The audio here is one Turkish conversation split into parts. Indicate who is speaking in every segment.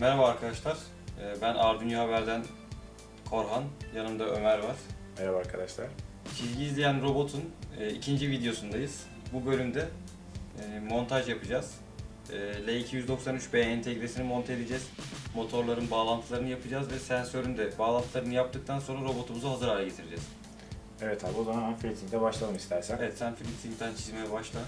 Speaker 1: Merhaba arkadaşlar. Ee, Ben Arduino Haber'den Korhan. Yanımda Ömer var.
Speaker 2: Merhaba arkadaşlar.
Speaker 1: Çizgi izleyen robotun e, ikinci videosundayız. Bu bölümde e, montaj yapacağız. E, L293B entegresini monte edeceğiz. Motorların bağlantılarını yapacağız ve sensörün de bağlantılarını yaptıktan sonra robotumuzu hazır hale getireceğiz.
Speaker 2: Evet abi o zaman Freezing'de başlayalım istersen.
Speaker 1: Evet sen Fritzing'den çizmeye başla.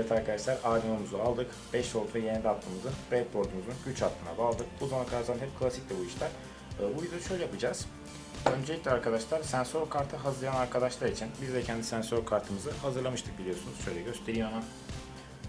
Speaker 2: Evet arkadaşlar Arduino'muzu aldık. 5 volt ve yeni hattımızı breadboard'umuzun güç hattına bağladık. Bu zamana kadar hep klasikti bu işler. Ee, Bu videoda şöyle yapacağız. Öncelikle arkadaşlar sensör kartı hazırlayan arkadaşlar için biz de kendi sensör kartımızı hazırlamıştık biliyorsunuz. Şöyle göstereyim hemen.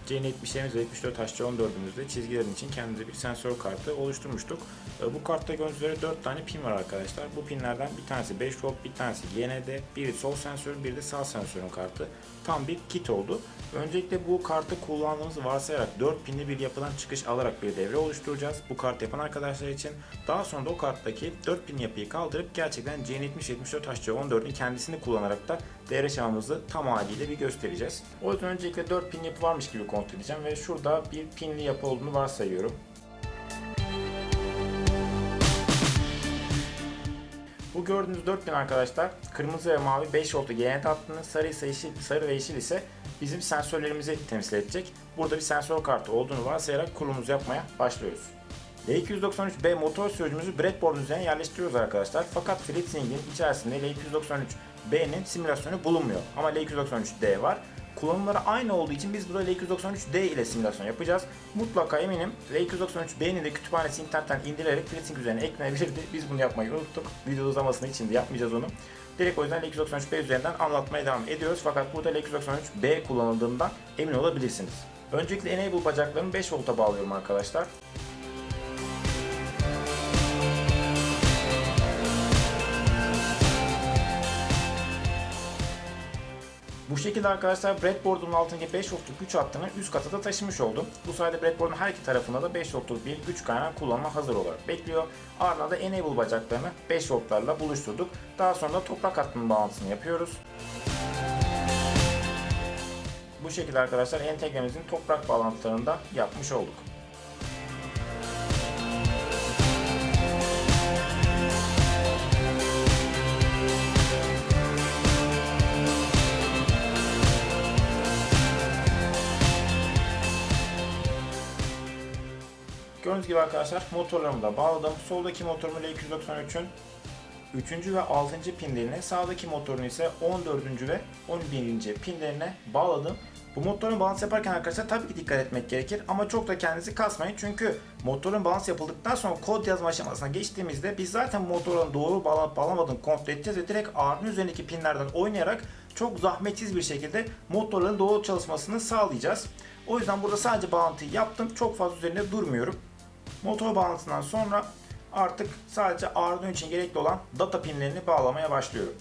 Speaker 2: C70'lerimiz ve 74 HC14'ümüzde çizgilerin için kendimize bir sensör kartı oluşturmuştuk. Ee, Bu kartta gördüğünüz üzere 4 tane pin var arkadaşlar. Bu pinlerden bir tanesi 5 volt, bir tanesi YND, biri sol sensörün, biri de sağ sensörün kartı. Tam bir kit oldu. Öncelikle bu kartı kullandığımızı varsayarak 4 pinli bir yapıdan çıkış alarak bir devre oluşturacağız. Bu kart yapan arkadaşlar için. Daha sonra da o karttaki 4 pin yapıyı kaldırıp gerçekten C70-74 HC14'ün kendisini kullanarak da devre şahımızı tam haliyle bir göstereceğiz. O yüzden öncelikle 4 pin yapı varmış gibi kontrol edeceğim ve şurada bir pinli yapı olduğunu varsayıyorum. Bu gördüğünüz 4000 arkadaşlar kırmızı ve mavi 5 voltlu GNT hattını sarı ise yeşil, sarı ve yeşil ise bizim sensörlerimizi temsil edecek. Burada bir sensör kartı olduğunu varsayarak kurulumuzu yapmaya başlıyoruz. L293B motor sürücümüzü breadboard üzerine yerleştiriyoruz arkadaşlar. Fakat FreeSync içerisinde L293B'nin simülasyonu bulunmuyor. Ama L293D var. Kullanımları aynı olduğu için biz burada L293D ile simülasyon yapacağız. Mutlaka eminim L293B'nin de kütüphanesi internetten indirilerek FreeSync üzerine eklenebilirdi. Biz bunu yapmayı unuttuk. Video uzamasının içinde yapmayacağız onu. Direkt o yüzden L293B üzerinden anlatmaya devam ediyoruz. Fakat burada L293B kullanıldığından emin olabilirsiniz. Öncelikle Enable bacaklarını 5 volta bağlıyorum arkadaşlar. Şekilde arkadaşlar breadboard'un altındaki 5 voltluk güç hattını üst kata da taşımış oldum. Bu sayede breadboard'un her iki tarafında da 5 voltluk bir güç kaynağı kullanma hazır olarak bekliyor. Ardından da enable bacaklarını 5 voltlarla buluşturduk. Daha sonra da toprak hattının bağlantısını yapıyoruz. Bu şekilde arkadaşlar entegremizin toprak bağlantılarını da yapmış olduk. Gibi arkadaşlar motorlarımı da bağladım. Soldaki motorumu L293'ün 3. ve 6. pinlerine, sağdaki motorun ise 14. ve 11. pinlerine bağladım. Bu motorun balans yaparken arkadaşlar tabii ki dikkat etmek gerekir ama çok da kendinizi kasmayın çünkü motorun balans yapıldıktan sonra kod yazma aşamasına geçtiğimizde biz zaten motorun doğru bağlanıp bağlamadığını kontrol edeceğiz ve direkt Arduino üzerindeki pinlerden oynayarak çok zahmetsiz bir şekilde motorların doğru çalışmasını sağlayacağız. O yüzden burada sadece bağlantıyı yaptım. Çok fazla üzerinde durmuyorum. Motor bağlantısından sonra artık sadece Arduino için gerekli olan data pinlerini bağlamaya başlıyorum.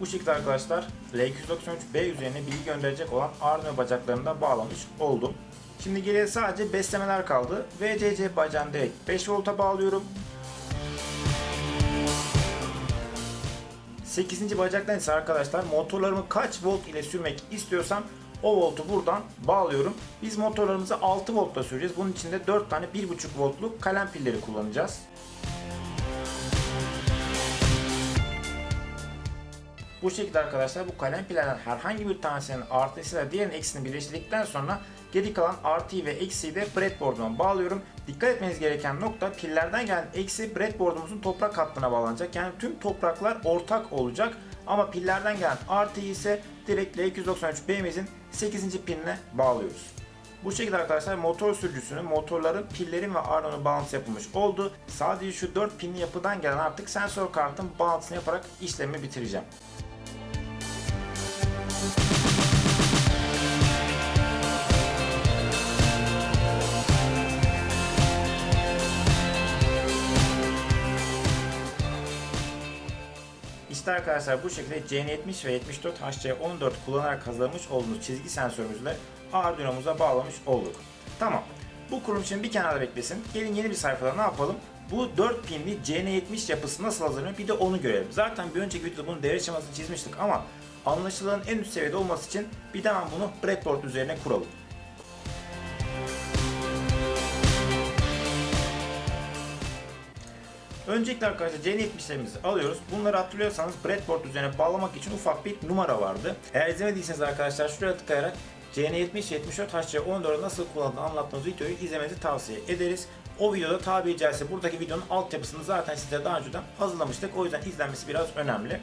Speaker 2: Bu şekilde arkadaşlar L293B üzerine bilgi gönderecek olan Arduino bacaklarını da bağlamış oldum. Şimdi geriye sadece beslemeler kaldı. VCC bacağını direkt 5 volta bağlıyorum. 8. bacaktan ise arkadaşlar motorlarımı kaç volt ile sürmek istiyorsam o voltu buradan bağlıyorum. Biz motorlarımızı 6 voltla süreceğiz. Bunun için de 4 tane 1.5 voltluk kalem pilleri kullanacağız. Bu şekilde arkadaşlar bu kalem pillerden herhangi bir tanesinin artısıyla diğerinin eksisini birleştirdikten sonra geri kalan artıyı ve eksiği de breadboard'uma bağlıyorum. Dikkat etmeniz gereken nokta pillerden gelen eksi breadboard'umuzun toprak hattına bağlanacak. Yani tüm topraklar ortak olacak. Ama pillerden gelen artıyı ise direkt L293B'mizin 8. pinine bağlıyoruz. Bu şekilde arkadaşlar motor sürücüsünün, motorların, pillerin ve Arduino bağlantısı yapılmış oldu. Sadece şu 4 pinli yapıdan gelen artık sensör kartın bağlantısını yaparak işlemi bitireceğim. İşte arkadaşlar bu şekilde CN70 ve 74 HC14 kullanarak hazırlamış olduğumuz çizgi sensörümüzle Arduino'muza bağlamış olduk. Tamam. Bu kurum için bir kenarda beklesin. Gelin yeni bir sayfada ne yapalım? Bu 4 pinli CN70 yapısı nasıl hazırlanıyor bir de onu görelim. Zaten bir önceki videoda bunun devre şemasını çizmiştik ama anlaşılığın en üst seviyede olması için bir de bunu breadboard üzerine kuralım. Öncelikle arkadaşlar C70'lerimizi alıyoruz. Bunları hatırlıyorsanız breadboard üzerine bağlamak için ufak bir numara vardı. Eğer izlemediyseniz arkadaşlar şuraya tıklayarak CN70 74 HC14'ü nasıl kullandığını anlattığımız videoyu izlemenizi tavsiye ederiz. O videoda tabiri caizse buradaki videonun altyapısını zaten size daha önceden hazırlamıştık. O yüzden izlenmesi biraz önemli.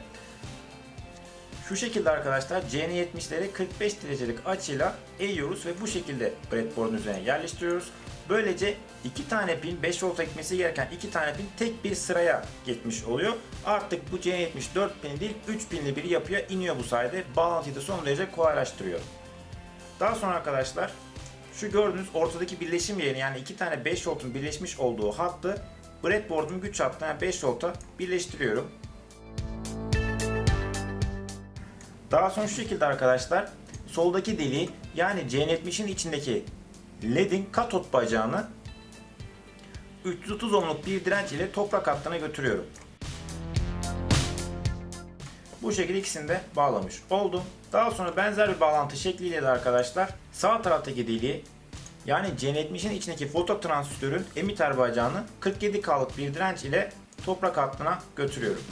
Speaker 2: Şu şekilde arkadaşlar CN70'leri 45 derecelik açıyla eğiyoruz ve bu şekilde breadboard'un üzerine yerleştiriyoruz. Böylece iki tane pin 5 volta gitmesi gereken iki tane pin tek bir sıraya gitmiş oluyor. Artık bu C70 4 pin değil 3 pinli bir yapıya iniyor bu sayede. Bağlantıyı da son derece kolaylaştırıyor. Daha sonra arkadaşlar şu gördüğünüz ortadaki birleşim yerini yani iki tane 5 voltun birleşmiş olduğu hattı breadboard'un güç hattına yani 5 volta birleştiriyorum. Daha sonra şu şekilde arkadaşlar soldaki deliği yani C70'in içindeki LED'in katot bacağını 330 ohmluk bir direnç ile toprak hattına götürüyorum. Bu şekilde ikisini de bağlamış oldum. Daha sonra benzer bir bağlantı şekliyle de arkadaşlar sağ taraftaki deliği yani C70'in içindeki fototransistörün emitter bacağını 47K'lık bir direnç ile toprak hattına götürüyorum.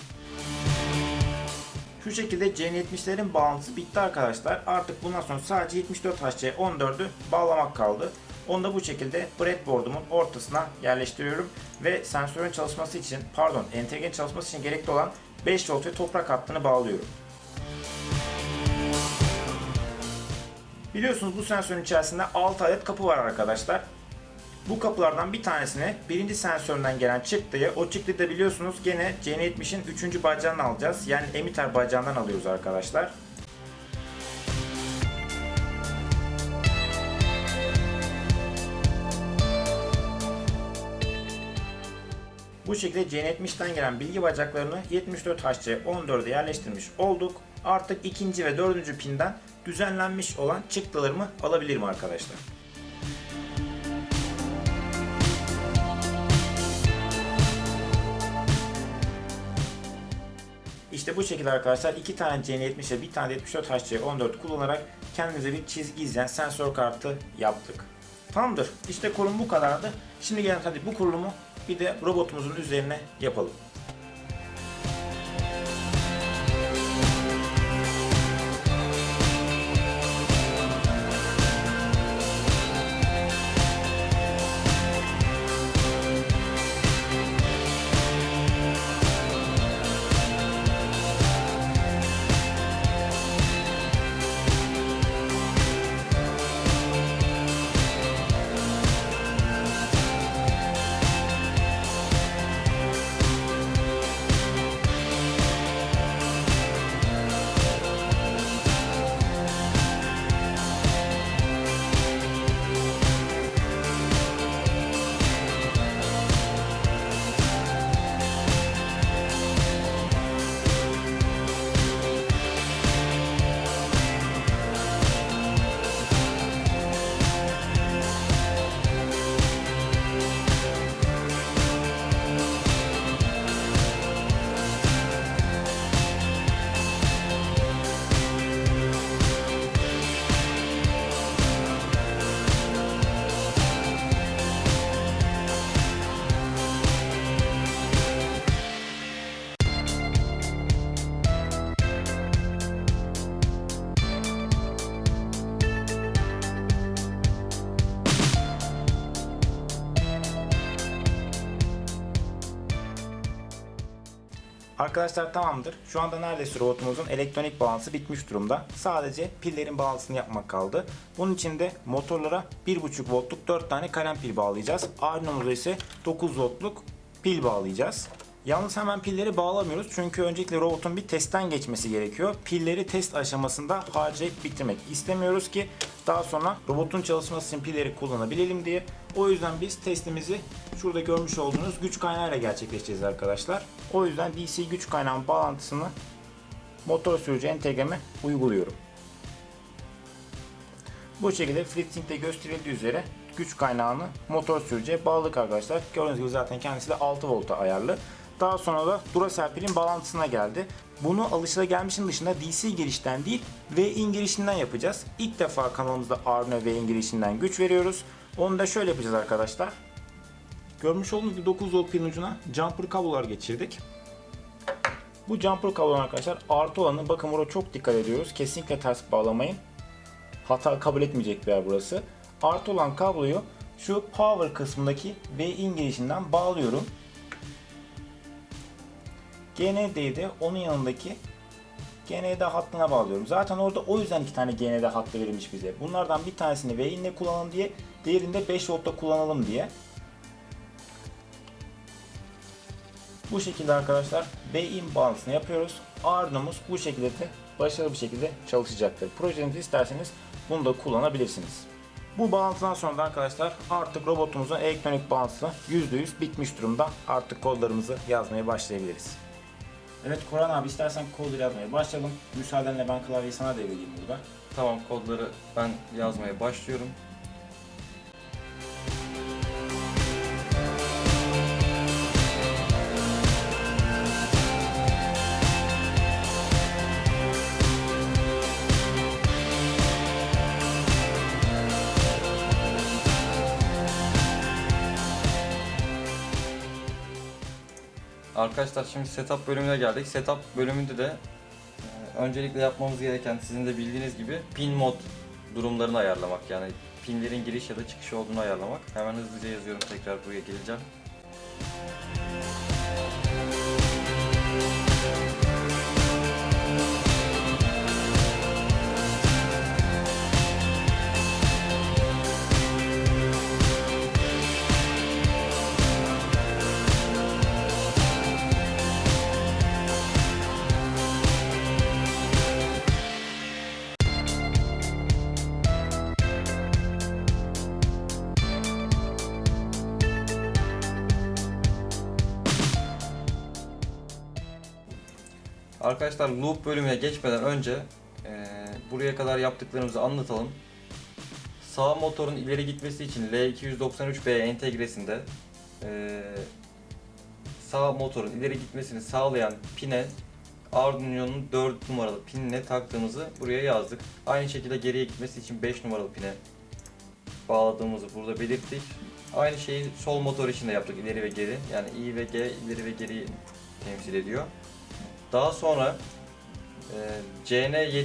Speaker 2: Şu şekilde C70'lerin bağlantısı bitti arkadaşlar. Artık bundan sonra sadece 74HC14'ü bağlamak kaldı. Onu da bu şekilde breadboard'umun ortasına yerleştiriyorum ve sensörün çalışması için, pardon, entegrenin çalışması için gerekli olan 5 volt ve toprak hattını bağlıyorum. Biliyorsunuz bu sensörün içerisinde 6 adet kapı var arkadaşlar. Bu kapılardan bir tanesine birinci sensöründen gelen çıktıyı, o çıktıyı da biliyorsunuz gene C70'in 3. bacağını alacağız. Yani emitter bacağından alıyoruz arkadaşlar. Bu şekilde C70'ten gelen bilgi bacaklarını 74HC14'e yerleştirmiş olduk. Artık ikinci ve dördüncü pinden düzenlenmiş olan çıktılarımı alabilirim arkadaşlar. İşte bu şekilde arkadaşlar iki tane C70 ve bir tane de 74 HC14 kullanarak kendimize bir çizgi izleyen sensör kartı yaptık. Tamamdır. İşte kurum bu kadardı. Şimdi gelin hadi bu kurulumu bir de robotumuzun üzerine yapalım. Arkadaşlar tamamdır. Şu anda neredeyse robotumuzun elektronik bağlantısı bitmiş durumda. Sadece pillerin bağlantısını yapmak kaldı. Bunun için de motorlara 1.5 voltluk 4 tane kalem pil bağlayacağız. Arduino'muza ise 9 voltluk pil bağlayacağız. Yalnız hemen pilleri bağlamıyoruz çünkü öncelikle robotun bir testten geçmesi gerekiyor. Pilleri test aşamasında harcayıp bitirmek istemiyoruz ki daha sonra robotun çalışması için pilleri kullanabilelim diye. O yüzden biz testimizi şurada görmüş olduğunuz güç kaynağıyla gerçekleştireceğiz arkadaşlar. O yüzden DC güç kaynağının bağlantısını motor sürücü entegremi uyguluyorum. Bu şekilde FreeSync'te gösterildiği üzere güç kaynağını motor sürücüye bağladık arkadaşlar. Gördüğünüz gibi zaten kendisi de 6 volta ayarlı. Daha sonra da Duracell pilin bağlantısına geldi. Bunu alışılagelmişin dışında DC girişten değil V-in girişinden yapacağız. İlk defa kanalımızda Arduino V-in girişinden güç veriyoruz. Onu da şöyle yapacağız arkadaşlar. Görmüş olduğunuz gibi 9 volt pilin ucuna jumper kablolar geçirdik. Bu jumper kablolar arkadaşlar artı olanı bakın burada çok dikkat ediyoruz. Kesinlikle ters bağlamayın. Hata kabul etmeyecek bir yer burası. Artı olan kabloyu şu power kısmındaki V-in girişinden bağlıyorum. GND'yi de onun yanındaki GND hattına bağlıyorum. Zaten orada o yüzden iki tane GND hattı verilmiş bize. Bunlardan bir tanesini V inle kullanalım diye, diğerini de 5 voltta kullanalım diye. Bu şekilde arkadaşlar V in bağlantısını yapıyoruz. Arduino'muz bu şekilde de başarılı bir şekilde çalışacaktır. Projenizi isterseniz bunu da kullanabilirsiniz. Bu bağlantıdan sonra da arkadaşlar artık robotumuzun elektronik bağlantısı %100 bitmiş durumda. Artık kodlarımızı yazmaya başlayabiliriz. Evet Koran abi istersen kodları yazmaya başlayalım. Müsaadenle ben klavyeyi sana devredeyim burada.
Speaker 1: Tamam kodları ben yazmaya başlıyorum. Arkadaşlar şimdi setup bölümüne geldik. Setup bölümünde de e, öncelikle yapmamız gereken sizin de bildiğiniz gibi pin mod durumlarını ayarlamak. Yani pinlerin giriş ya da çıkışı olduğunu ayarlamak. Hemen hızlıca yazıyorum tekrar buraya geleceğim. Arkadaşlar loop bölümüne geçmeden önce e, buraya kadar yaptıklarımızı anlatalım. Sağ motorun ileri gitmesi için L293B entegresinde e, sağ motorun ileri gitmesini sağlayan pine Arduino'nun 4 numaralı pinine taktığımızı buraya yazdık. Aynı şekilde geriye gitmesi için 5 numaralı pine bağladığımızı burada belirttik. Aynı şeyi sol motor için de yaptık ileri ve geri. Yani I ve G ileri ve geriyi temsil ediyor. Daha sonra e, CN70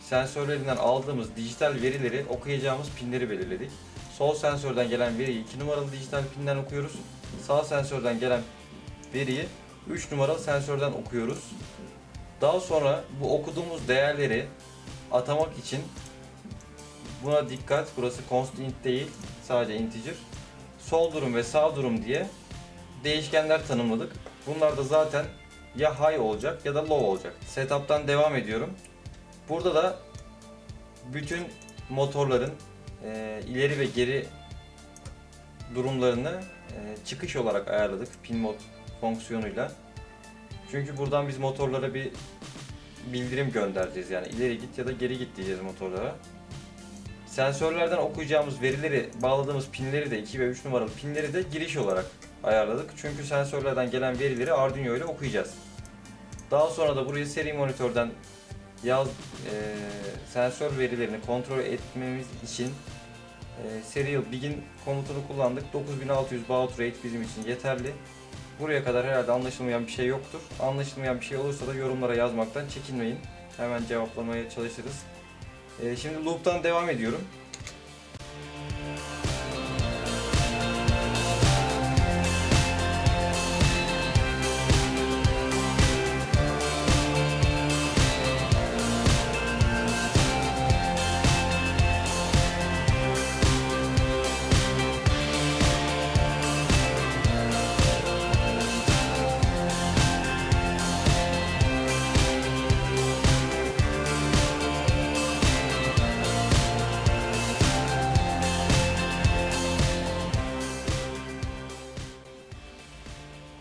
Speaker 1: sensörlerinden aldığımız dijital verileri okuyacağımız pinleri belirledik. Sol sensörden gelen veriyi 2 numaralı dijital pinden okuyoruz. Sağ sensörden gelen veriyi 3 numaralı sensörden okuyoruz. Daha sonra bu okuduğumuz değerleri atamak için buna dikkat. Burası constant değil, sadece integer. Sol durum ve sağ durum diye değişkenler tanımladık. Bunlar da zaten ya high olacak ya da low olacak. Setup'tan devam ediyorum. Burada da bütün motorların e, ileri ve geri durumlarını e, çıkış olarak ayarladık pin mod fonksiyonuyla. Çünkü buradan biz motorlara bir bildirim göndereceğiz yani ileri git ya da geri git diyeceğiz motorlara. Sensörlerden okuyacağımız verileri bağladığımız pinleri de 2 ve 3 numaralı pinleri de giriş olarak ayarladık. Çünkü sensörlerden gelen verileri Arduino ile okuyacağız. Daha sonra da buraya seri monitörden yaz e, sensör verilerini kontrol etmemiz için e, serial begin komutunu kullandık. 9600 baud rate bizim için yeterli. Buraya kadar herhalde anlaşılmayan bir şey yoktur. Anlaşılmayan bir şey olursa da yorumlara yazmaktan çekinmeyin. Hemen cevaplamaya çalışırız. E, şimdi loop'tan devam ediyorum.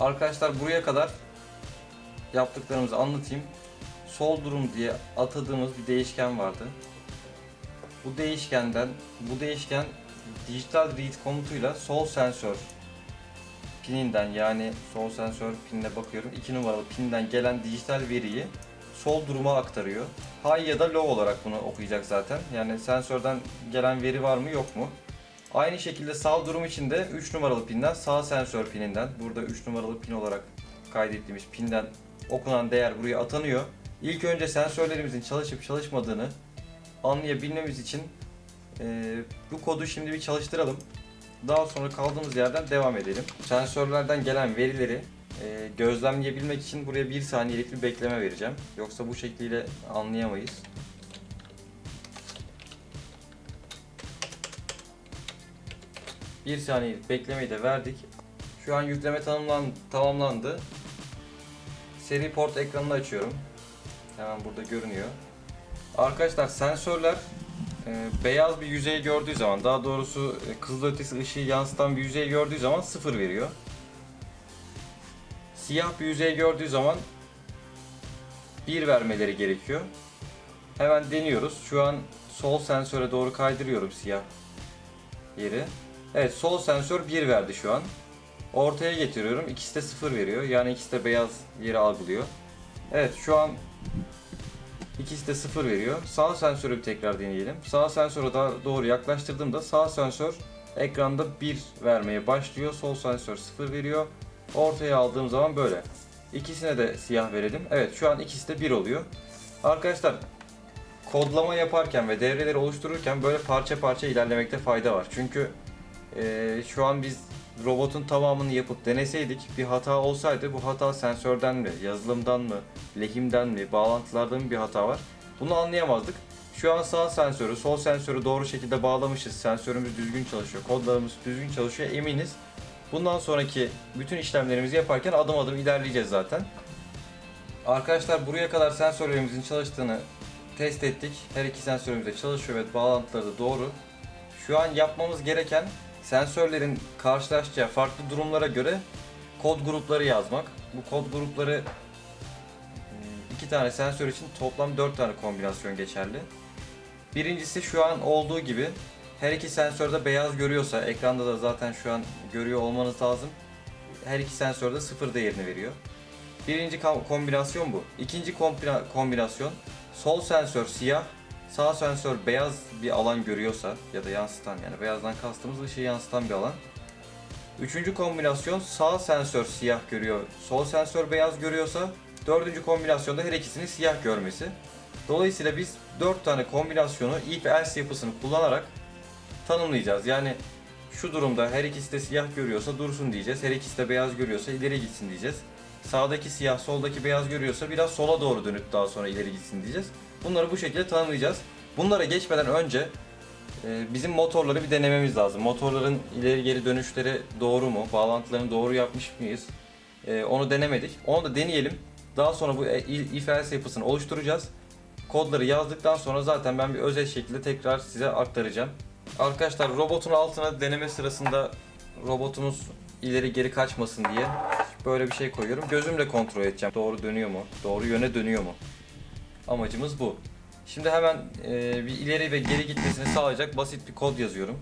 Speaker 1: Arkadaşlar buraya kadar yaptıklarımızı anlatayım. sol durum diye atadığımız bir değişken vardı. Bu değişkenden, bu değişken dijital read komutuyla sol sensör pininden yani sol sensör pinine bakıyorum 2 numaralı pinden gelen dijital veriyi sol duruma aktarıyor. High ya da low olarak bunu okuyacak zaten. Yani sensörden gelen veri var mı yok mu? Aynı şekilde sağ durum için de 3 numaralı pinden sağ sensör pininden burada 3 numaralı pin olarak kaydettiğimiz pinden okunan değer buraya atanıyor. İlk önce sensörlerimizin çalışıp çalışmadığını anlayabilmemiz için eee, bu kodu şimdi bir çalıştıralım. Daha sonra kaldığımız yerden devam edelim. Sensörlerden gelen verileri e, gözlemleyebilmek için buraya bir saniyelik bir bekleme vereceğim. Yoksa bu şekliyle anlayamayız. Bir saniyelik beklemeyi de verdik. Şu an yükleme tanımlan tamamlandı. Seri port ekranını açıyorum. Hemen burada görünüyor. Arkadaşlar sensörler e, beyaz bir yüzey gördüğü zaman daha doğrusu e, kızılötesi ışığı yansıtan bir yüzey gördüğü zaman sıfır veriyor. Siyah bir yüzey gördüğü zaman 1 vermeleri gerekiyor. Hemen deniyoruz. Şu an sol sensöre doğru kaydırıyorum siyah yeri. Evet sol sensör 1 verdi şu an. Ortaya getiriyorum. İkisi de 0 veriyor. Yani ikisi de beyaz yeri algılıyor. Evet şu an ikisi de 0 veriyor. Sağ sensörü bir tekrar deneyelim. Sağ sensöre daha doğru yaklaştırdığımda sağ sensör ekranda 1 vermeye başlıyor. Sol sensör 0 veriyor. Ortaya aldığım zaman böyle. İkisine de siyah verelim. Evet şu an ikisi de 1 oluyor. Arkadaşlar kodlama yaparken ve devreleri oluştururken böyle parça parça ilerlemekte fayda var. Çünkü eee, şu an biz robotun tamamını yapıp deneseydik bir hata olsaydı bu hata sensörden mi, yazılımdan mı, lehimden mi, bağlantılardan mı bir hata var? Bunu anlayamazdık. Şu an sağ sensörü, sol sensörü doğru şekilde bağlamışız. Sensörümüz düzgün çalışıyor, kodlarımız düzgün çalışıyor eminiz. Bundan sonraki bütün işlemlerimizi yaparken adım adım ilerleyeceğiz zaten. Arkadaşlar buraya kadar sensörlerimizin çalıştığını test ettik. Her iki sensörümüz de çalışıyor ve bağlantıları da doğru. Şu an yapmamız gereken sensörlerin karşılaşacağı farklı durumlara göre kod grupları yazmak. Bu kod grupları hmm, iki tane sensör için toplam 4 tane kombinasyon geçerli. Birincisi şu an olduğu gibi her iki sensörde beyaz görüyorsa, ekranda da zaten şu an görüyor olmanız lazım. Her iki sensörde sıfır değerini veriyor. Birinci kombinasyon bu. İkinci kombina- kombinasyon sol sensör siyah, sağ sensör beyaz bir alan görüyorsa ya da yansıtan yani beyazdan kastımız ışığı yansıtan bir alan. Üçüncü kombinasyon sağ sensör siyah görüyor, sol sensör beyaz görüyorsa dördüncü kombinasyonda her ikisinin siyah görmesi. Dolayısıyla biz dört tane kombinasyonu if else yapısını kullanarak tanımlayacağız. Yani şu durumda her ikisi de siyah görüyorsa dursun diyeceğiz. Her ikisi de beyaz görüyorsa ileri gitsin diyeceğiz. Sağdaki siyah, soldaki beyaz görüyorsa biraz sola doğru dönüp daha sonra ileri gitsin diyeceğiz. Bunları bu şekilde tanımlayacağız. Bunlara geçmeden önce e, bizim motorları bir denememiz lazım. Motorların ileri geri dönüşleri doğru mu? Bağlantılarını doğru yapmış mıyız? E, Onu denemedik. Onu da deneyelim. Daha sonra bu e, if else yapısını oluşturacağız. Kodları yazdıktan sonra zaten ben bir özel şekilde tekrar size aktaracağım. Arkadaşlar robotun altına deneme sırasında robotumuz ileri geri kaçmasın diye böyle bir şey koyuyorum. Gözümle kontrol edeceğim. Doğru dönüyor mu? Doğru yöne dönüyor mu? Amacımız bu. Şimdi hemen e, bir ileri ve geri gitmesini sağlayacak basit bir kod yazıyorum.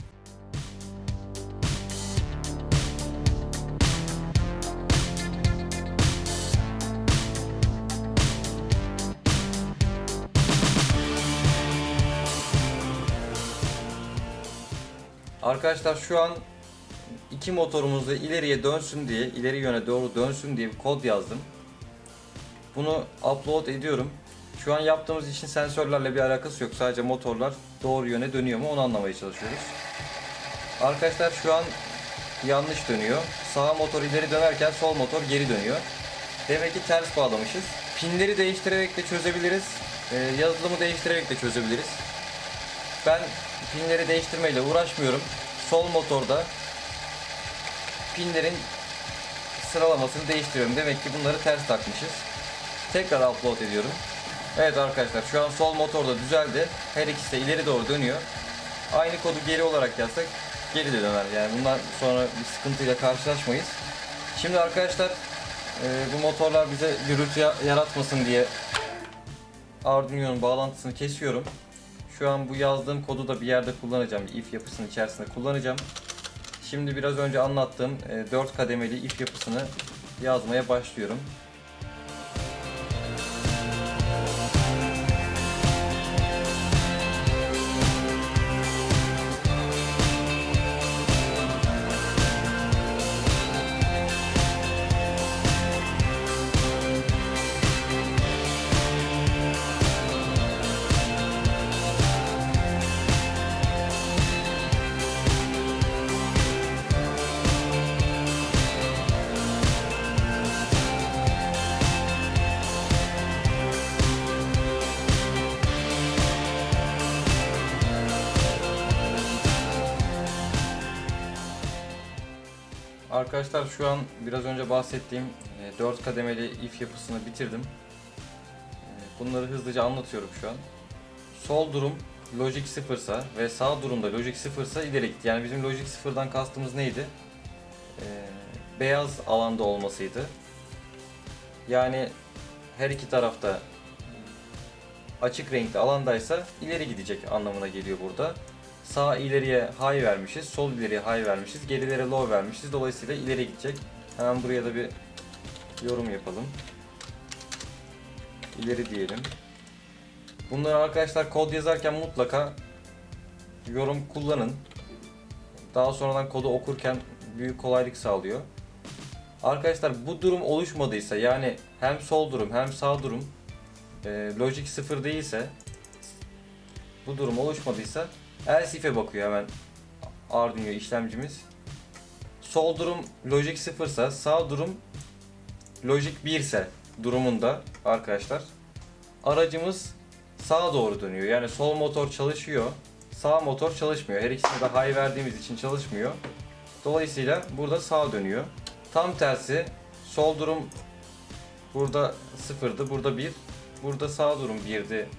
Speaker 1: Arkadaşlar şu an iki motorumuz da ileriye dönsün diye, ileri yöne doğru dönsün diye bir kod yazdım. Bunu upload ediyorum. Şu an yaptığımız için sensörlerle bir alakası yok. Sadece motorlar doğru yöne dönüyor mu onu anlamaya çalışıyoruz. Arkadaşlar şu an yanlış dönüyor. Sağ motor ileri dönerken sol motor geri dönüyor. Demek ki ters bağlamışız. Pinleri değiştirerek de çözebiliriz. Ee, yazılımı değiştirerek de çözebiliriz. Ben pinleri değiştirmeyle uğraşmıyorum. Sol motorda pinlerin sıralamasını değiştiriyorum. Demek ki bunları ters takmışız. Tekrar upload ediyorum. Evet arkadaşlar şu an sol motorda düzeldi. Her ikisi de ileri doğru dönüyor. Aynı kodu geri olarak yazsak geri de döner. Yani bundan sonra bir sıkıntıyla karşılaşmayız. Şimdi arkadaşlar e, bu motorlar bize gürültü ya- yaratmasın diye Arduino'nun bağlantısını kesiyorum. Şu an bu yazdığım kodu da bir yerde kullanacağım. Bir if yapısının içerisinde kullanacağım. Şimdi biraz önce anlattığım 4 kademeli if yapısını yazmaya başlıyorum. Arkadaşlar şu an biraz önce bahsettiğim 4 kademeli if yapısını bitirdim. E, Bunları hızlıca anlatıyorum şu an. Sol durum logic 0 ise ve sağ durumda logic 0 ise ileri git. Yani bizim logic 0'dan kastımız neydi? E, Beyaz alanda olmasıydı. Yani her iki tarafta açık renkli alandaysa ileri gidecek anlamına geliyor burada. Sağ ileriye high vermişiz, sol ileriye high vermişiz, gerilere low vermişiz. Dolayısıyla ileri gidecek. Hemen buraya da bir yorum yapalım. İleri diyelim. Bunları arkadaşlar kod yazarken mutlaka yorum kullanın. Daha sonradan kodu okurken büyük kolaylık sağlıyor. Arkadaşlar bu durum oluşmadıysa yani hem sol durum hem sağ durum e, logic 0 değilse bu durum oluşmadıysa else if'e bakıyor hemen Arduino işlemcimiz. Sol durum logic 0 ise sağ durum logic 1 ise durumunda arkadaşlar aracımız sağa doğru dönüyor. Yani sol motor çalışıyor, sağ motor çalışmıyor. Her ikisine de high verdiğimiz için çalışmıyor. Dolayısıyla burada sağa dönüyor. Tam tersi sol durum burada sıfırdı, burada 1. Burada sağ durum 1'di,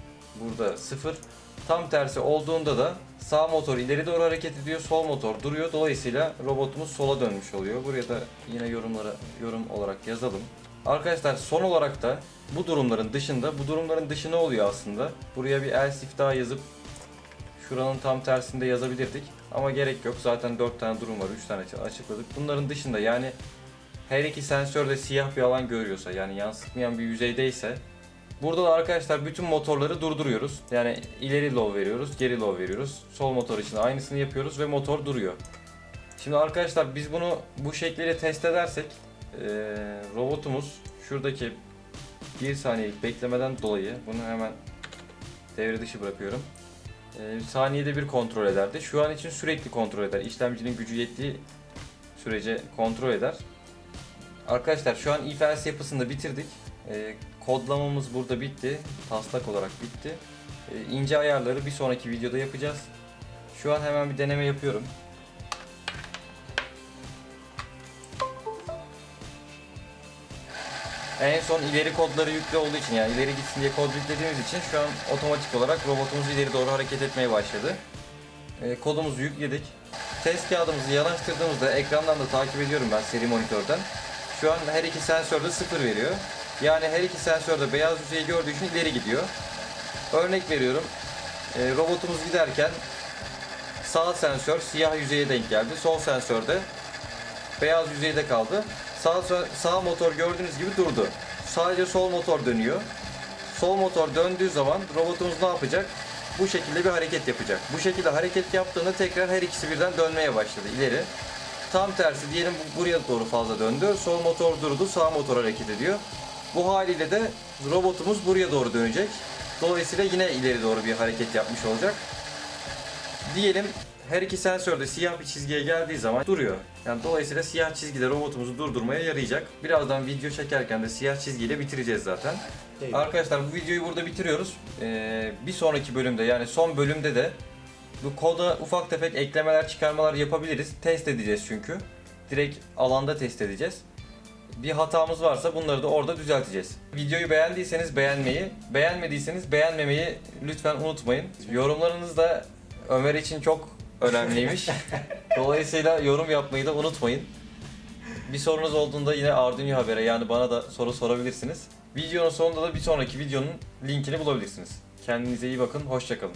Speaker 1: burada 0. Tam tersi olduğunda da sağ motor ileri doğru hareket ediyor, sol motor duruyor. Dolayısıyla robotumuz sola dönmüş oluyor. Buraya da yine yorumlara yorum olarak yazalım. Arkadaşlar son olarak da bu durumların dışında, bu durumların dışı ne oluyor aslında? Buraya bir else daha yazıp şuranın tam tersinde yazabilirdik. Ama gerek yok. Zaten 4 tane durum var, 3 tane açıkladık. Bunların dışında yani her iki sensör de siyah bir alan görüyorsa yani yansıtmayan bir yüzeydeyse Burada da arkadaşlar bütün motorları durduruyoruz. Yani ileri low veriyoruz, geri low veriyoruz. Sol motor için aynısını yapıyoruz ve motor duruyor. Şimdi arkadaşlar biz bunu bu şekliyle test edersek eee, robotumuz şuradaki 1 saniyelik beklemeden dolayı bunu hemen devre dışı bırakıyorum. Eee, saniyede bir kontrol ederdi. Şu an için sürekli kontrol eder. İşlemcinin gücü yettiği sürece kontrol eder. Arkadaşlar şu an if else yapısını da bitirdik. Ee, kodlamamız burada bitti. Taslak olarak bitti. Ee, ince ayarları bir sonraki videoda yapacağız. Şu an hemen bir deneme yapıyorum. En son ileri kodları yüklü olduğu için yani ileri gitsin diye kod yüklediğimiz için şu an otomatik olarak robotumuz ileri doğru hareket etmeye başladı. Ee, kodumuzu yükledik. Test kağıdımızı yanaştırdığımızda ekrandan da takip ediyorum ben seri monitörden. Şu an her iki sensör de sıfır veriyor. Yani her iki sensör de beyaz yüzeyi gördüğü için ileri gidiyor. Örnek veriyorum. Ee, robotumuz giderken sağ sensör siyah yüzeye denk geldi. Sol sensör de beyaz yüzeyde kaldı. Sağ, sağ motor gördüğünüz gibi durdu. Sadece sol motor dönüyor. Sol motor döndüğü zaman robotumuz ne yapacak? Bu şekilde bir hareket yapacak. Bu şekilde hareket yaptığında tekrar her ikisi birden dönmeye başladı ileri. Tam tersi diyelim bu buraya doğru fazla döndü. Sol motor durdu, sağ motor hareket ediyor. Bu haliyle de robotumuz buraya doğru dönecek. Dolayısıyla yine ileri doğru bir hareket yapmış olacak. Diyelim her iki sensör de siyah bir çizgiye geldiği zaman duruyor. Yani dolayısıyla siyah çizgide robotumuzu durdurmaya yarayacak. Birazdan video çekerken de siyah çizgiyle bitireceğiz zaten. Arkadaşlar bu videoyu burada bitiriyoruz. Ee, bir sonraki bölümde yani son bölümde de bu koda ufak tefek eklemeler çıkarmalar yapabiliriz. Test edeceğiz çünkü. Direkt alanda test edeceğiz. Bir hatamız varsa bunları da orada düzelteceğiz. Videoyu beğendiyseniz beğenmeyi, beğenmediyseniz beğenmemeyi lütfen unutmayın. Yorumlarınız da Ömer için çok önemliymiş. Dolayısıyla yorum yapmayı da unutmayın. Bir sorunuz olduğunda yine Arduino Haber'e yani bana da soru sorabilirsiniz. Videonun sonunda da bir sonraki videonun linkini bulabilirsiniz. Kendinize iyi bakın, hoşçakalın.